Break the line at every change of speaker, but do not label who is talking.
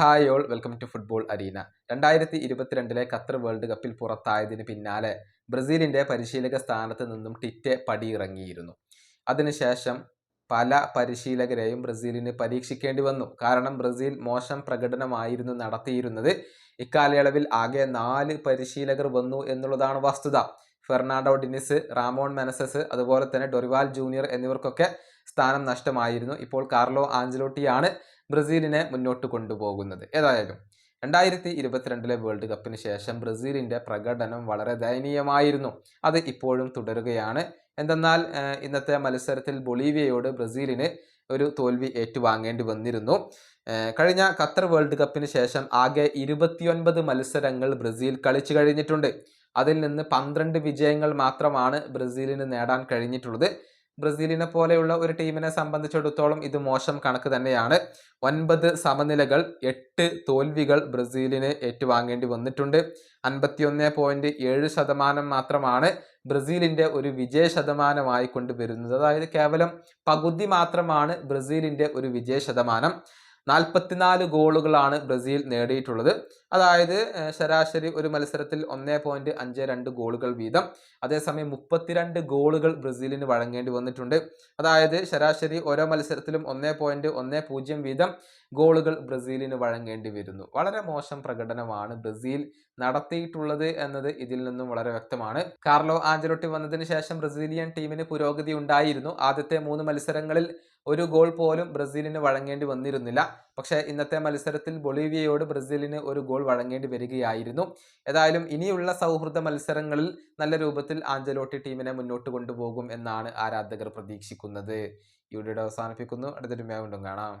Hi all welcome to football arena രണ്ടായിരത്തി ഇരുപത്തിരണ്ടിലെ Qatar world കപ്പിൽ പുറത്തായതിന് പിന്നാലെ ബ്രസീലിന്റെ പരിശീലക സ്ഥാനത്ത് നിന്നും ടിറ്റെ പടിയിറങ്ങിയിരുന്നു. അതിനുശേഷം പല പരിശീലകരെയും ബ്രസീലിന് പരീക്ഷിക്കേണ്ടി വന്നു. കാരണം ബ്രസീൽ മോശം പ്രകടനമായിരുന്നു നടത്തിയിരുന്നത്. ഇക്കാലയളവിൽ ആകെ നാല് പരിശീലകർ വന്നു എന്നുള്ളതാണ് വസ്തുത. ഫെർണാണ്ടോ ഡിനിസ് റാമോൺ മെനസസ് അതുപോലെ തന്നെ ഡൊറിവാൽ ജൂനിയർ എന്നിവർക്കൊക്കെ സ്ഥാനം നഷ്ടമായിരുന്നു. ഇപ്പോൾ കാർലോ ആഞ്ചലോട്ടിയാണ് ബ്രസീലിനെ മുന്നോട്ട് കൊണ്ടുപോകുന്നത്. ഏതായാലും രണ്ടായിരത്തി ഇരുപത്തിരണ്ടിലെ വേൾഡ് കപ്പിന് ശേഷം ബ്രസീലിന്റെ പ്രകടനം വളരെ ദയനീയമായിരുന്നു. അത് ഇപ്പോഴും തുടരുകയാണ്. എന്തെന്നാൽ ഇന്നത്തെ മത്സരത്തിൽ ബൊളീവിയയോട് ബ്രസീലിന് ഒരു തോൽവി ഏറ്റുവാങ്ങേണ്ടി വന്നിരുന്നു. കഴിഞ്ഞ ഖത്തർ വേൾഡ് കപ്പിന് ശേഷം ആകെ ഇരുപത്തിയൊൻപത് മത്സരങ്ങൾ ബ്രസീൽ കളിച്ചു കഴിഞ്ഞിട്ടുണ്ട്. അതിൽ നിന്ന് പന്ത്രണ്ട് വിജയങ്ങൾ മാത്രമാണ് ബ്രസീലിന് നേടാൻ കഴിഞ്ഞിട്ടുള്ളത്. ബ്രസീലിനെ പോലെയുള്ള ഒരു ടീമിനെ സംബന്ധിച്ചിടത്തോളം ഇത് മോശം കണക്ക് തന്നെയാണ്. ഒൻപത് സമനിലകൾ എട്ട് തോൽവികൾ ബ്രസീലിന് ഏറ്റുവാങ്ങേണ്ടി വന്നിട്ടുണ്ട്. അൻപത്തിയൊന്ന് പോയിന്റ് ഏഴ് ശതമാനം മാത്രമാണ് ബ്രസീലിന്റെ ഒരു വിജയ ശതമാനമായി കൊണ്ടുവരുന്നത്. അതായത് കേവലം പകുതി മാത്രമാണ് ബ്രസീലിന്റെ ഒരു വിജയ ശതമാനം. നാൽപ്പത്തിനാല് ഗോളുകളാണ് ബ്രസീൽ നേടിയിട്ടുള്ളത്. അതായത് ശരാശരി ഒരു മത്സരത്തിൽ ഒന്നേ പോയിന്റ് അഞ്ച് രണ്ട് ഗോളുകൾ വീതം. അതേസമയം മുപ്പത്തിരണ്ട് ഗോളുകൾ ബ്രസീലിന് വഴങ്ങേണ്ടി വന്നിട്ടുണ്ട്. അതായത് ശരാശരി ഓരോ മത്സരത്തിലും ഒന്നേ പോയിന്റ് ഒന്നേ പൂജ്യം വീതം ഗോളുകൾ ബ്രസീലിന് വഴങ്ങേണ്ടി വരുന്നു. വളരെ മോശം പ്രകടനമാണ് ബ്രസീൽ നടത്തിയിട്ടുള്ളത് എന്നത് ഇതിൽ നിന്നും വളരെ വ്യക്തമാണ്. കാർലോ ആഞ്ചലോട്ടി വന്നതിന് ശേഷം ബ്രസീലിയൻ ടീമിന് പുരോഗതി ഉണ്ടായിരുന്നു. ആദ്യത്തെ മൂന്ന് മത്സരങ്ങളിൽ ഒരു ഗോൾ പോലും ബ്രസീലിന് വഴങ്ങേണ്ടി വന്നിരുന്നില്ല. പക്ഷേ ഇന്നത്തെ മത്സരത്തിൽ ബൊളീവിയയോട് ബ്രസീലിന് ഒരു ഗോൾ വഴങ്ങേണ്ടി വരികയായിരുന്നു. ഏതായാലും ഇനിയുള്ള സൗഹൃദ മത്സരങ്ങളിൽ നല്ല രൂപത്തിൽ ആഞ്ചലോട്ടി ടീമിനെ മുന്നോട്ട് കൊണ്ടുപോകും എന്നാണ് ആരാധകർ പ്രതീക്ഷിക്കുന്നത്. ഈ വീഡിയോ അവസാനിപ്പിക്കുന്നു. അടുത്തൊരു വീണ്ടും കാണാം.